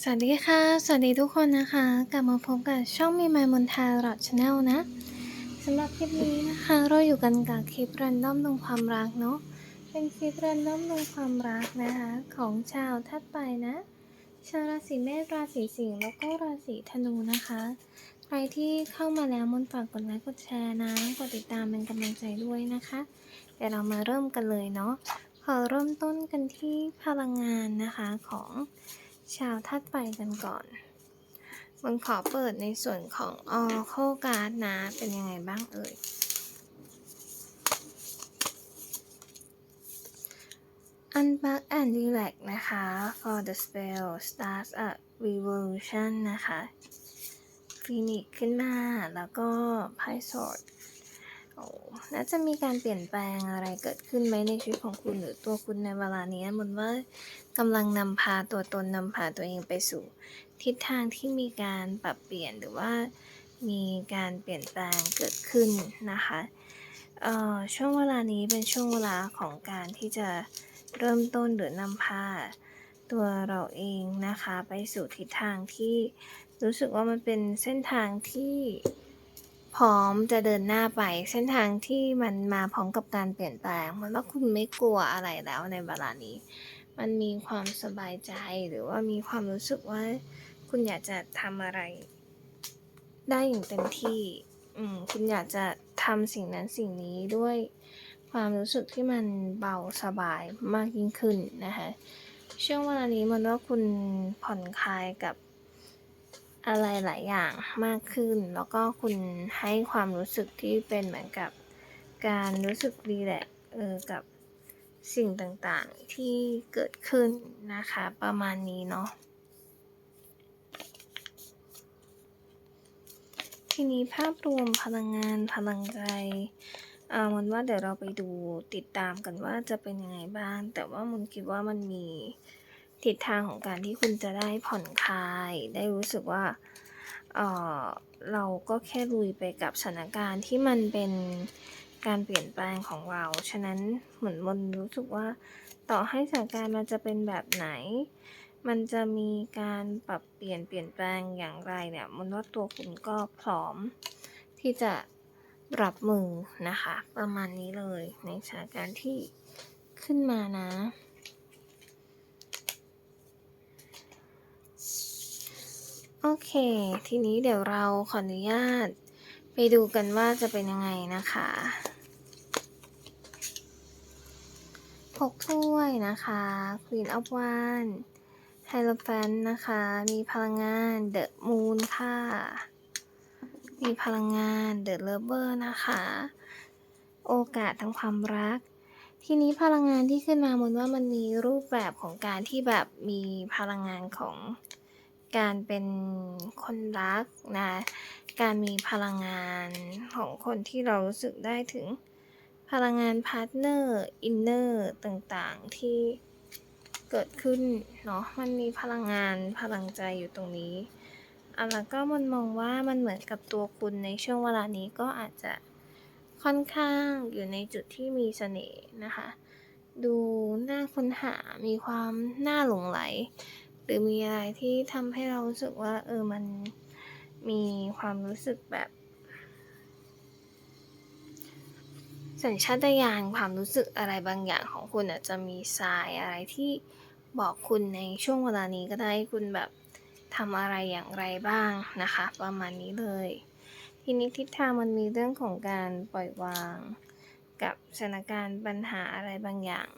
สวัสดีค่ะ สวัสดีทุกคนนะคะ กลับมาพบกับช่องมีไมมนทาร์ดชาแนลนะสำหรับคลิปนี้นะคะ เราอยู่กันกับคลิปรันด้อมลงความรักเนาะเป็นคลิปรันด้อมลงความรักนะคะ ของชาวทัดไปนะ ชาวราศีเมษราศีสิงห์แล้วก็ราศีธนูนะคะ ใครที่เข้ามาแล้วมนต์ฝากกดไลค์กดแชร์นะกดติดตามเป็นกำลังใจด้วยนะคะเดี๋ยวเรามาเริ่มกันเลยเนาะขอเริ่มต้นกันที่พลังงานนะคะของ ชาวทัตไปกันก่อนมังขอเปิดในส่วนของออโคการ์ดนะ เป็นยังไงบ้างเอ่ย Unpack and relax นะคะ for the spell starts a revolution นะคะฟีนิกขึ้นมา แล้วก็ไพ่สด โอ้น่าจะมีการเปลี่ยนแปลงอะไรเกิดขึ้นไหมในชีวิตของคุณหรือตัวคุณในเวลานี้มันว่ากำลังนำพาตัวตนนำพาตัวเองไปสู่ ทิศทางที่มีการปรับเปลี่ยนหรือว่ามีการเปลี่ยนแปลงเกิดขึ้นนะคะเอ่อช่วงเวลานี้เป็นช่วงเวลาของการที่จะเริ่มต้นหรือนำพาตัวเราเองนะคะ ไปสู่ทิศทางที่รู้สึกว่ามันเป็นเส้นทางที่ พร้อมจะเดินหน้าไปเส้นทางที่มันมาพร้อมกับการเปลี่ยนแปลง มันว่าคุณไม่กลัวอะไรแล้วในเวลานี้ มันมีความสบายใจหรือว่ามีความรู้สึกว่า คุณอยากจะทำอะไร ได้อย่างเต็มที่ อืมคุณอยากจะทำสิ่งนั้นสิ่งนี้ด้วยความรู้สึกที่มันเบาสบายมากยิ่งขึ้นนะคะช่วงเวลานี้มันว่าคุณผ่อนคลายกับ อะไรหลายอย่างมากขึ้น แล้วก็คุณให้ความรู้สึกที่เป็นเหมือนกับการรู้สึกรีแหลกซ์เออกับสิ่งต่างๆที่เกิดขึ้นนะคะประมาณนี้เนาะทีนี้ภาพรวมพลังงานพลังใจอ่ามันว่าเดี๋ยวเราไปดูติดตามกันว่าจะเป็นยังไงบ้าง แต่ว่ามันคิดว่ามันมี ทิศทางของการที่คุณจะได้ผ่อนคลาย ได้รู้สึกว่าเออเราก็แค่ลุยไปกับสถานการณ์ที่มันเป็นการเปลี่ยนแปลงของเรา ฉะนั้นเหมือนมนรู้สึกว่า ต่อให้สถานการณ์มันจะเป็นแบบไหน มันจะมีการปรับเปลี่ยนเปลี่ยนแปลงอย่างไรเนี่ยมันว่าตัวคุณก็พร้อม ที่จะรับมือนะคะ ประมาณนี้เลยในสถานการณ์ที่ขึ้นมานะ โอเค ทีนี้เดี๋ยวเราขออนุญาต ไปดูกันว่าจะเป็นยังไงนะคะหกถ้วยนะคะ Queen of Wands ไฮโลแฟนนะคะ มีพลังงาน The Moon ค่ะ มีพลังงาน The Lover นะคะ โอกาสทางความรัก ทีนี้พลังงานที่ขึ้นมามนว่ามันมีรูปแบบของการที่แบบมีพลังงานของ การเป็นคนรักนะการมีพลังงานของคนที่เรารู้สึกได้ถึงพลังงานพาร์ทเนอร์อินเนอร์ต่างๆที่เกิดขึ้นเนาะมันมีพลังงานพลังใจอยู่ตรงนี้อะแล้วก็มันมองว่ามันเหมือนกับตัวคุณในช่วงเวลานี้ก็อาจจะค่อนข้างอยู่ในจุดที่มีเสน่ห์นะคะ ดูน่าค้นหามีความน่าหลงไหล หรือมีอะไรที่ทำให้เรารู้สึกว่า เออมันมีความรู้สึกแบบ สัญชาตญาณความรู้สึกอะไรบางอย่างของคุณอาจจะมีทรายอะไรที่บอกคุณในช่วงเวลานี้ก็ได้ให้คุณแบบทำอะไรอย่างไรบ้างนะคะ ประมาณนี้เลย ทีนี้ทิศทางมันมีเรื่องของการปล่อยวาง กับสถานการณ์ปัญหาอะไรบางอย่าง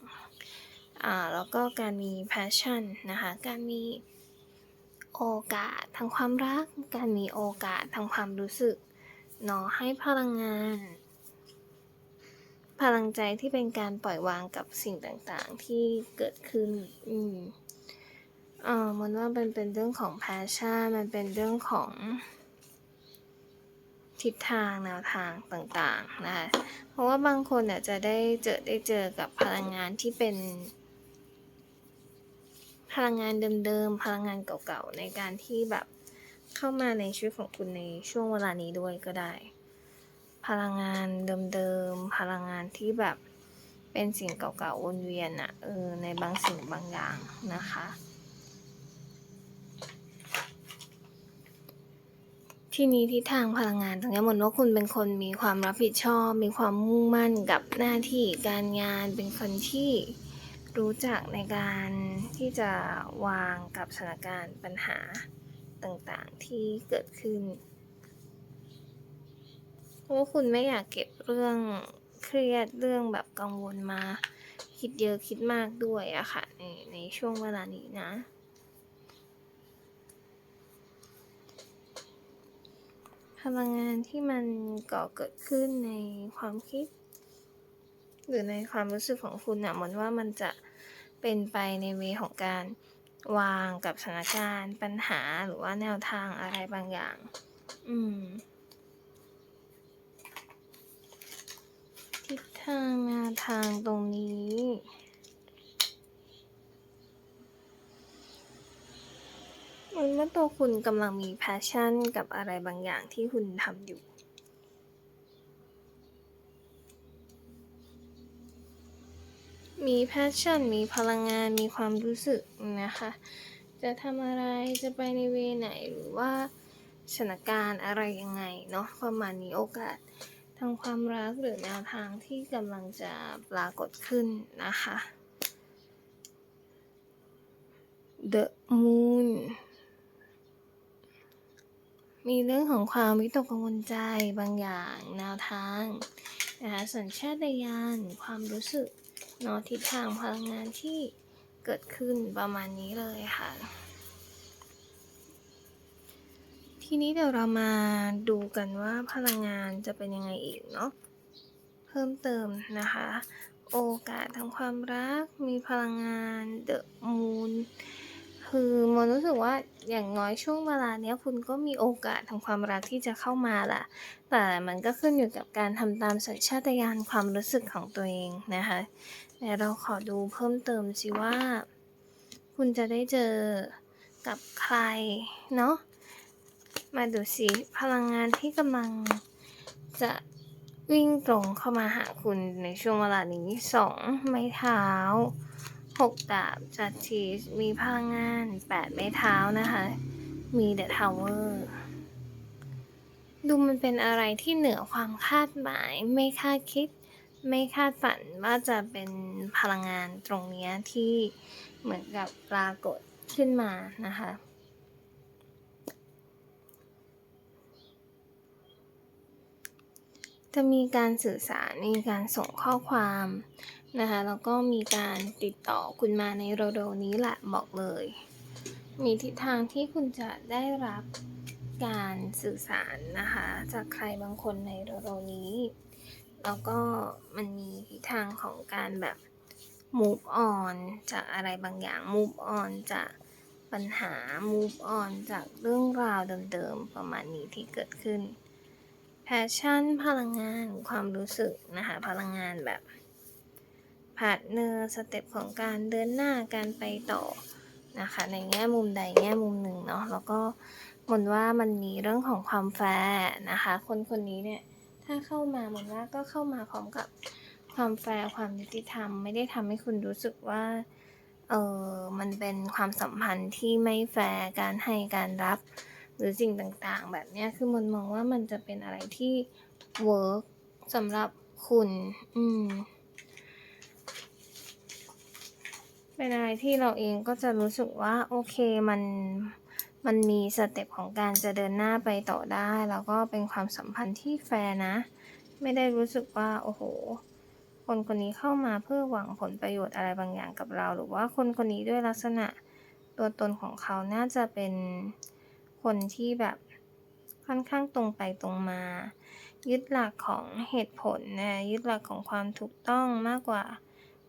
อ่าแล้วก็การมี passion นะคะ การมีโอกาสทางความรัก การมีโอกาสทางความรู้สึกเนาะให้พลังงาน พลังใจที่เป็นการปล่อยวางกับสิ่งต่างๆที่เกิดขึ้น อืมเออมันว่ามันเป็นเรื่องของ passion มันเป็นเรื่องของทิศทางแนวทางต่างๆนะคะ เพราะว่าบางคนอาจจะได้เจอได้เจอกับพลังงานที่เป็น พลังงานเดิมๆ พลังงานเก่าๆ ในการที่แบบเข้ามาในชีวิตของคุณในช่วงเวลานี้ด้วยก็ได้ พลังงานเดิมๆ พลังงานที่แบบเป็นสิ่งเก่าๆ วนเวียนอะเออในบางสิ่งบางอย่างนะคะ ที่นี้ที่ทางพลังงานตรงนี้หมดว่าคุณเป็นคนมีความรับผิดชอบ มีความมุ่งมั่นกับหน้าที่การงานเป็นคนที่ รู้จักในการที่จะวางกับสถานการณ์ปัญหาต่างๆที่เกิดขึ้น เพราะว่าคุณไม่อยากเก็บเรื่องเครียดเรื่องแบบกังวลมาคิดเยอะคิดมากด้วยอะค่ะในในช่วงเวลานี้นะ พลังงานที่มันก่อเกิดขึ้นในความคิด หรือในความรู้สึกของคุณอะเหมือนว่ามันจะ เป็นไปในเวของการวางกับสถานการณ์ปัญหาหรือว่าแนวทางอะไรบางอย่าง อืม ทิศทางแนวทางตรงนี้มันว่าตัวคุณกำลังมี passion กับอะไรบางอย่างที่คุณทำอยู่ มี passion มีพลังงาน มีความรู้สึกนะคะ จะทำอะไร จะไปในเวไหน หรือว่าสถานการณ์อะไรยังไงเนาะ ประมาณนี้โอกาสทางความรักหรือแนวทางที่กำลังจะปรากฏขึ้นนะคะ The Moon มีเรื่องของความวิตกกังวลใจบางอย่างแนวทางนะคะสัญชาตญาณความรู้สึก เนาะทิศทางพลังงานที่เกิดขึ้นประมาณนี้เลยค่ะ ทีนี้เดี๋ยวเรามาดูกันว่าพลังงานจะเป็นยังไงอีกเนาะเพิ่มเติมนะคะ โอกาสทางความรักมีพลังงานเดอะมูน คือมนรู้สึกว่าอย่างน้อยช่วงเวลาเนี้ยคุณก็มีโอกาสทางความรักที่จะเข้ามาแหละแต่มันก็ขึ้นอยู่กับการทำตามสัญชาตญาณความรู้สึกของตัวเองนะคะแต่เราขอดูเพิ่มเติมสิว่า คุณจะได้เจอกับใครเนาะมาดูสิพลังงานที่กำลังจะวิ่งตรงเข้ามาหาคุณในช่วงเวลานี้สองไม้เท้า หกดาบจัดทีมีพลังงานแปดไม้เท้านะคะ มีเดอะทาวเวอร์ดูมันเป็นอะไรที่เหนือความคาดหมาย ไม่คาดคิด ไม่คาดฝันว่าจะเป็นพลังงานตรงนี้ที่เหมือนกับปรากฏขึ้นมานะคะจะมีการสื่อสาร มีการส่งข้อความ นะคะแล้วก็มีการติดต่อคุณมาในเร็วๆนี้แหละบอกเลย มีทิศทางที่คุณจะได้รับการสื่อสารนะคะจากใครบางคนในเร็วๆนี้ แล้วก็มันมีทิศทางของการแบบ move on จากอะไรบางอย่าง move on จากปัญหา move on จากเรื่องราวเดิมๆประมาณนี้ที่เกิดขึ้น passion พลังงานความรู้สึกนะคะพลังงานแบบ พาร์ทเนอร์สเต็ปของการเดินหน้าการไปต่อนะคะในแง่มุมใดแง่มุมหนึ่งเนาะแล้วก็มนว่ามันมีเรื่องของความแฟร์นะคะคนคนนี้เนี่ยถ้าเข้ามามนว่าก็เข้ามาพร้อมกับความแฟร์ความยุติธรรม ไม่ได้ทำให้คุณรู้สึกว่าเออมันเป็นความสัมพันธ์ที่ไม่แฟร์การให้การรับหรือสิ่งต่างๆ แบบนี้คือมนมองว่ามันจะเป็นอะไรที่เวิร์กสำหรับคุณ อืม เป็นอะไรที่เราเองก็จะรู้สึกว่าโอเคมันมันมีสเต็ปของการจะเดินหน้าไปต่อได้ แล้วก็เป็นความสัมพันธ์ที่แฟร์นะ ไม่ได้รู้สึกว่าโอ้โห คนคนนี้เข้ามาเพื่อหวังผลประโยชน์อะไรบางอย่างกับเรา หรือว่าคนคนนี้ด้วยลักษณะตัวตนของเขาน่าจะเป็นคนที่แบบค่อนข้างตรงไปตรงมา ยึดหลักของเหตุผลนะยึดหลักของความถูกต้องมากกว่า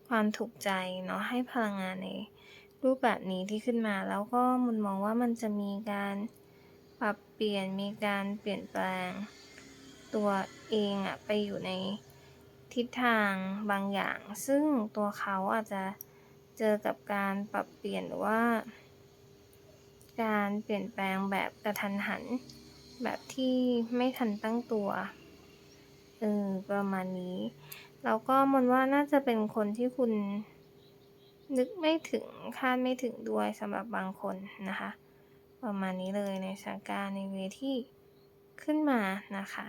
ความถูกใจเนาะให้พลังงานในรูปแบบนี้ที่ขึ้นมา แล้วก็มันมองว่ามันจะมีการปรับเปลี่ยนมีการเปลี่ยนแปลง ตัวเองอะไปอยู่ในทิศทางบางอย่าง ซึ่งตัวเขาอาจจะเจอกับการปรับเปลี่ยนหรือว่า การเปลี่ยนแปลงแบบกระทันหัน แบบที่ไม่ทันตั้งตัวเออประมาณนี้ แล้วก็มันว่าน่าจะเป็นคนที่คุณนึกไม่ถึงคาดไม่ถึงด้วยสำหรับบางคนนะคะ ประมาณนี้เลยในสถานการณ์ในเวที่ขึ้นมานะคะ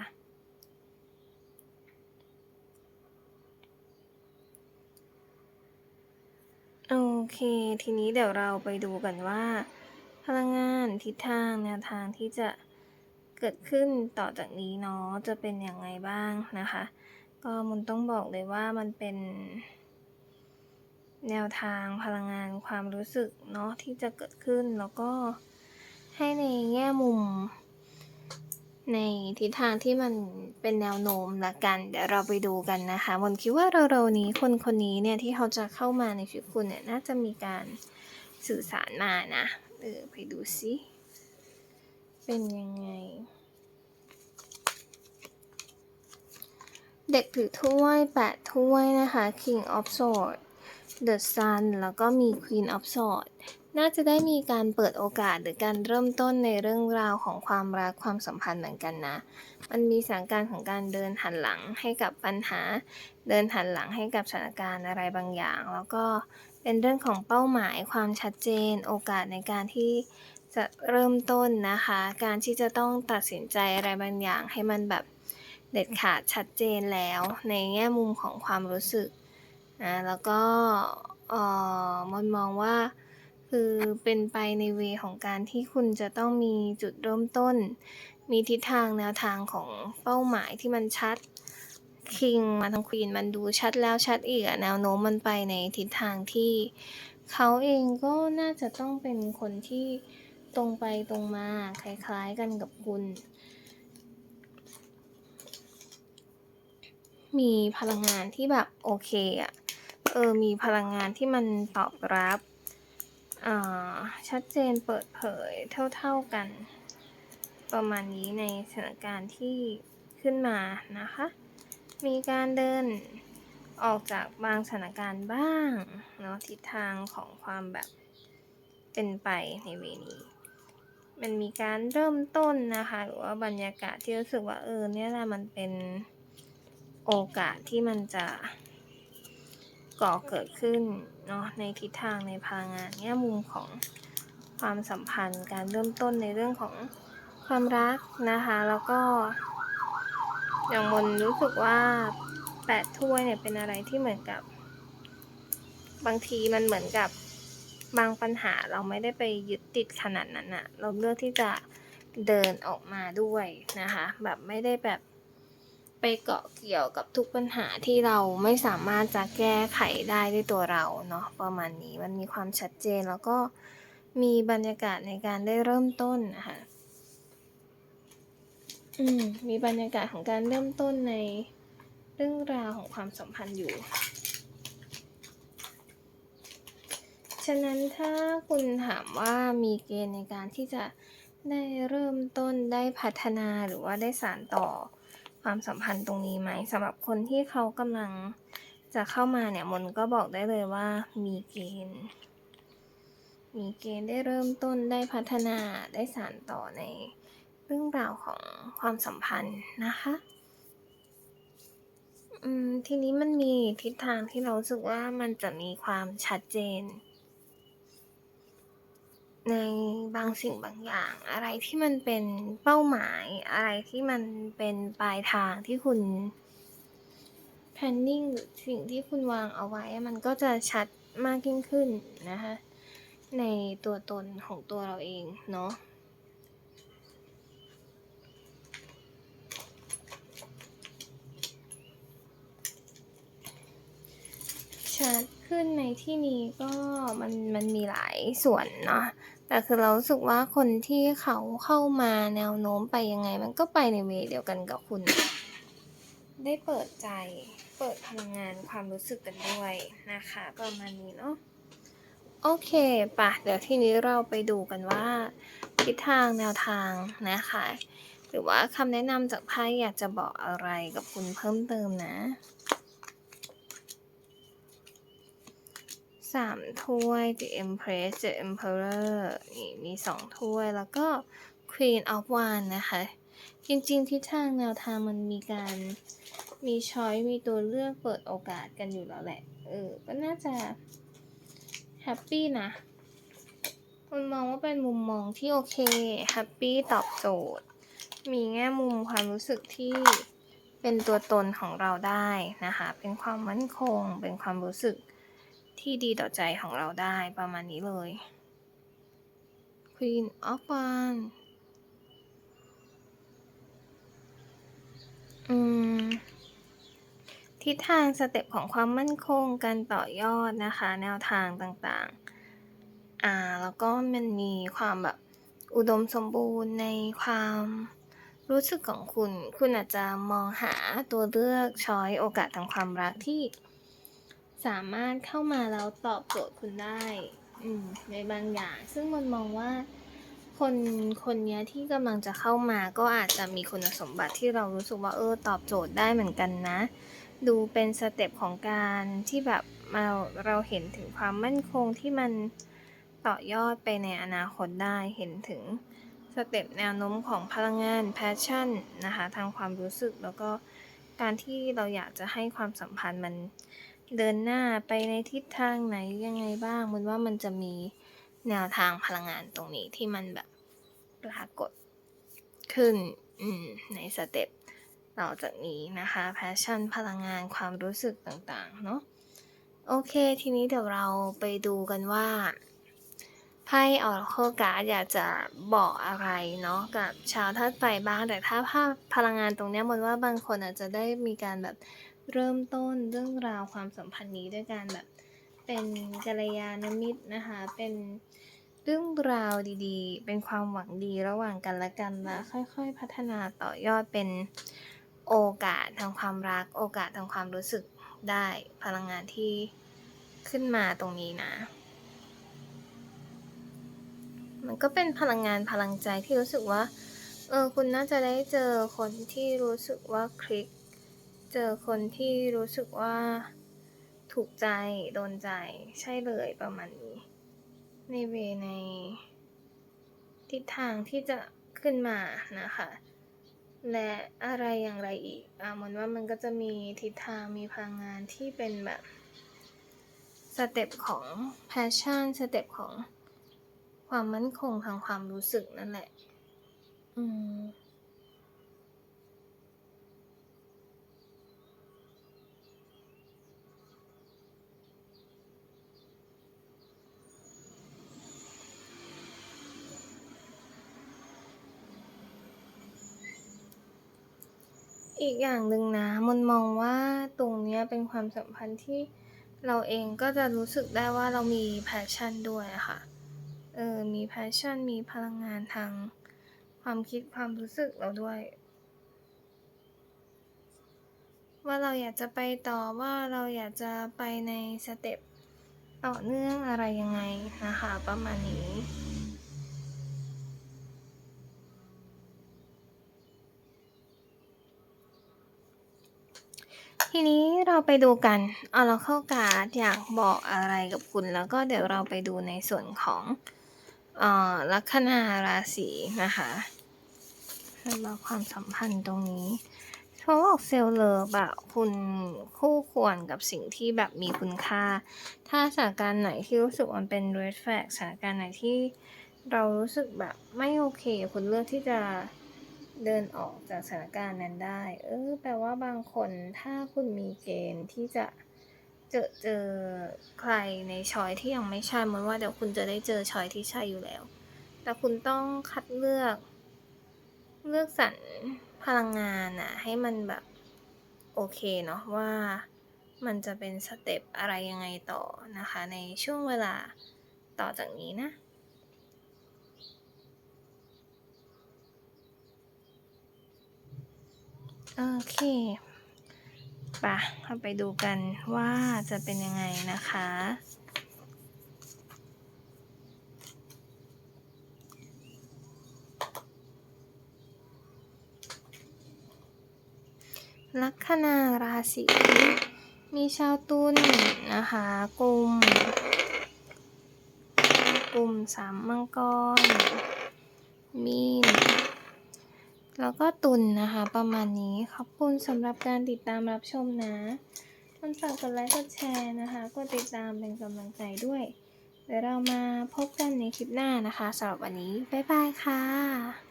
โอเค ทีนี้เดี๋ยวเราไปดูกันว่า พลังงานทิศทางแนวทางที่จะเกิดขึ้นต่อจากนี้เนาะจะเป็นอยังไงบ้างนะคะ ก็มุนต้องบอกเลยว่ามันเป็น แนวทางพลังงานความรู้สึกเนาะที่จะเกิดขึ้นแล้วก็ให้ในแง่มุม ในทิศทางที่มันเป็นแนวโน้มละกัน เดี๋ยวเราไปดูกันนะคะมนคิดว่าเราเราๆนี้คนคนนี้เนี่ยที่เขาจะเข้ามาในชีวิตคุณเนี่ยน่าจะมีการสื่อสารมานะ เออไปดูซิ เป็นยังไง เด็กถือถ้วยแปดถ้วยนะคะ King of Swords The Sun แล้วก็มี Queen of Swords น่าจะได้มีการเปิดโอกาสหรือการเริ่มต้นในเรื่องราวของความรักความสัมพันธ์เหมือนกันนะ มันมีสถานการณ์ของการเดินหันหลังให้กับปัญหา เดินหันหลังให้กับสถานการณ์อะไรบางอย่าง แล้วก็เป็นเรื่องของเป้าหมายความชัดเจน โอกาสในการที่จะเริ่มต้นนะคะ การที่จะต้องตัดสินใจอะไรบางอย่างให้มันแบบ เด็ดขาดชัดเจนแล้วในแง่มุมของความรู้สึกนะแล้วก็มันมองว่าคือเป็นไปในเวของการที่คุณจะต้องมีจุดเริ่มต้น มีทิศทางแนวทางของเป้าหมายที่มันชัดคิงมาทางควีนมันดูชัดแล้วชัดอีกอะแนวโน้มมันไปในทิศทางที่เขาเองก็น่าจะต้องเป็นคนที่ตรงไปตรงมาคล้ายๆกันกับคุณ มีพลังงานที่แบบโอเคอะเออมีพลังงานที่มันตอบรับอ่าชัดเจนเปิดเผยเท่าๆกัน ประมาณนี้ในสถานการณ์ที่ขึ้นมานะคะ มีการเดินออกจากบางสถานการณ์บ้างเนาะทิศทางของความแบบเป็นไปในเวนี้ มันมีการเริ่มต้นนะคะ หรือว่าบรรยากาศที่รู้สึกว่าเออเนี่ยแหละมันเป็น โอกาสที่มันจะก่อเกิดขึ้นเนาะในทิศทางในพลังงานแง่มุมของความสัมพันธ์การเริ่มต้นในเรื่องของความรักนะคะแล้วก็ อย่างมนรู้สึกว่าแปดถ้วยเนี่ยเป็นอะไรที่เหมือนกับ บางทีมันเหมือนกับบางปัญหาเราไม่ได้ไปยึดติดขนาดนั้นอะเราเลือกที่จะเดินออกมาด้วยนะคะแบบไม่ได้แบบ ไปเกาะเกี่ยวกับทุกปัญหาที่เราไม่สามารถจะแก้ไขได้ด้วยตัวเราเนาะประมาณนี้มันมีความชัดเจนแล้วก็มีบรรยากาศในการได้เริ่มต้นนะคะอืมมีบรรยากาศของการเริ่มต้นในเรื่องราวของความสัมพันธ์อยู่ ฉะนั้นถ้าคุณถามว่ามีเกณฑ์ในการที่จะได้เริ่มต้นได้พัฒนาหรือว่าได้สานต่อ ความสัมพันธ์ตรงนี้ไหมสำหรับคนที่เขากำลังจะเข้ามาเนี่ยมนก็บอกได้เลยว่ามีเกณฑ์มีเกณฑ์ได้เริ่มต้นได้พัฒนาได้สานต่อในเรื่องราวของความสัมพันธ์นะคะอืมทีนี้มันมีทิศทางที่เราสึกว่ามันจะมีความชัดเจน ในบางสิ่งบางอย่าง อะไรที่มันเป็นเป้าหมาย อะไรที่มันเป็นปลายทางที่คุณ planning หรือสิ่งที่คุณวางเอาไว้ มันก็จะชัดมากยิ่งขึ้นนะคะในตัวตนของตัวเราเองเนาะชัด ขึ้นในที่นี้ก็มันมันมีหลายส่วนเนาะแต่คือเราสึกว่าคนที่เขาเข้ามาแนวโน้มไปยังไง มันก็ไปในเวเดียวกันกับคุณ ได้เปิดใจเปิดพลังงานความรู้สึกกันด้วยนะคะประมาณนี้เนาะโอเคปะเดี๋ยวที่นี้เราไปดูกันว่าทิศทางแนวทางนะคะ หรือว่าคำแนะนำจากไพ่อยากจะบอกอะไรกับคุณเพิ่มเติมนะ สามถ้วย The Empress The Emperor นี่มีสองถ้วยแล้วก็ Queen of Wands นะคะ จริงๆทิศทางแนวทางมันมีการมีช้อยมีตัวเลือกเปิดโอกาสกันอยู่แล้วแหละ เออ ก็น่าจะแฮปปี้นะมันมองว่าเป็นมุมมองที่โอเคแฮปปี้ตอบโจทย์ มีแง่มุมความรู้สึกที่เป็นตัวตนของเราได้นะคะ เป็นความมั่นคง เป็นความรู้สึก ที่ดีต่อใจของเราได้ประมาณนี้เลย Queen of w a n d อืม ทิศทางสเต็ปของความมั่นคงการต่อยอดนะคะ แนวทางต่างๆ อ่า แล้วก็มันมีความแบบอุดมสมบูรณ์ในความรู้สึกของคุณ คุณอาจจะมองหาตัวเลือกช้อยโอกาสทางความรักที่ สามารถเข้ามาแล้วตอบโจทย์คุณได้อืมในบางอย่าง ซึ่งมันมองว่าคนคนนี้ที่กำลังจะเข้ามาก็อาจจะมีคุณสมบัติที่เรารู้สึกว่าเออตอบโจทย์ได้เหมือนกันนะ ดูเป็นสเต็ปของการที่แบบเราเราเห็นถึงความมั่นคงที่มันต่อยอดไปในอนาคตได้เห็นถึงสเต็ปแนวโน้มของพลังงานแพชชั่นนะคะทางความรู้สึกแล้วก็การที่เราอยากจะให้ความสัมพันธ์มัน เดินหน้าไปในทิศทางไหนยังไงบ้างมันว่ามันจะมีแนวทางพลังงานตรงนี้ที่มันแบบปรากฏขึ้นในสเต็ปต่อจากนี้นะคะแพชชั่นพลังงานความรู้สึกต่างๆเนาะโอเค ทีนี้เดี๋ยวเราไปดูกันว่าไพ่ออร์โคการ์ดอยากจะบอกอะไรเนาะกับชาวธาตุไฟบ้างแต่ถ้าภาพพลังงานตรงเนี้ยมันว่าบางคนอาจจะได้มีการแบบ เริ่มต้นเรื่องราวความสัมพันธ์นี้ด้วยการแบบเป็นกัลยาณมิตรนะคะ เป็นเรื่องราวดีๆ เป็นความหวังดีระหว่างกันและกันแล้วค่อยๆ พัฒนาต่อยอดเป็นโอกาสทางความรัก โอกาสทางความรู้สึกได้พลังงานที่ขึ้นมาตรงนี้นะ มันก็เป็นพลังงานพลังใจที่รู้สึกว่า เออ คุณน่าจะได้เจอคนที่รู้สึกว่าคลิก เจอคนที่รู้สึกว่า ถูกใจ โดนใจ ใช่เลยประมาณนี้ ในเวใน ทิศทางที่จะขึ้นมานะคะ และอะไรอย่างไรอีกอ่ามันว่ามันก็จะมีทิศทางมีพลังงานที่เป็นแบบสเต็ปของ passion สเต็ปของความมั่นคงทางความรู้สึกนั่นแหละ อืม อีกอย่างหนึ่งนะมันมองว่าตรงเนี้ยเป็นความสัมพันธ์ที่เราเองก็จะรู้สึกได้ว่าเรามีแพชชั่นด้วยอะค่ะ เออ มีแพชชั่น มีพลังงานทางความคิดความรู้สึกเราด้วย ว่าเราอยากจะไปต่อว่าเราอยากจะไปในสเต็ปต่อเนื่องอะไรยังไงนะคะ ประมาณนี้ ทีนี้เราไปดูกันเอาเราเข้าการ์ดอยากบอกอะไรกับคุณ แล้วก็เดี๋ยวเราไปดูในส่วนของออลัคนาราศีนะคะสำหรับความสัมพันธ์ตรงนี้เขาบอกเซลล์เลิฟอะคุณคู่ควรกับสิ่งที่แบบมีคุณค่า ถ้าสถานการณ์ไหนที่รู้สึกมันเป็น red flag สถานการณ์ไหนที่เรารู้สึกแบบไม่โอเค คุณเลือกที่จะ เดินออกจากสถานการณ์นั้นได้ เออ แปลว่าบางคนถ้าคุณมีเกณฑ์ที่จะเจอเจอใครในชอยที่ยังไม่ใช่มันว่าเดี๋ยวคุณจะได้เจอชอยที่ใช่อยู่แล้ว แต่คุณต้องคัดเลือก เลือกสรรพลังงานอะให้มันแบบโอเคเนาะว่ามันจะเป็นสเต็ปอะไรยังไงต่อนะคะ ในช่วงเวลาต่อจากนี้นะ โอเคปะเราไปดูกันว่าจะเป็นยังไงนะคะ ลัคนาราศีมีชาวตุลนะคะกลุ่มกลุ่มสามมังกร มีน แล้วก็ตุนนะคะ ประมาณนี้ขอบคุณสำหรับการติดตามรับชมนะมันฝากกดไลค์กดแชร์นะคะกดติดตามเป็นกำลังใจด้วยเดี๋ยวเรามาพบกันในคลิปหน้านะคะสำหรับวันนี้ บ๊ายบายค่ะ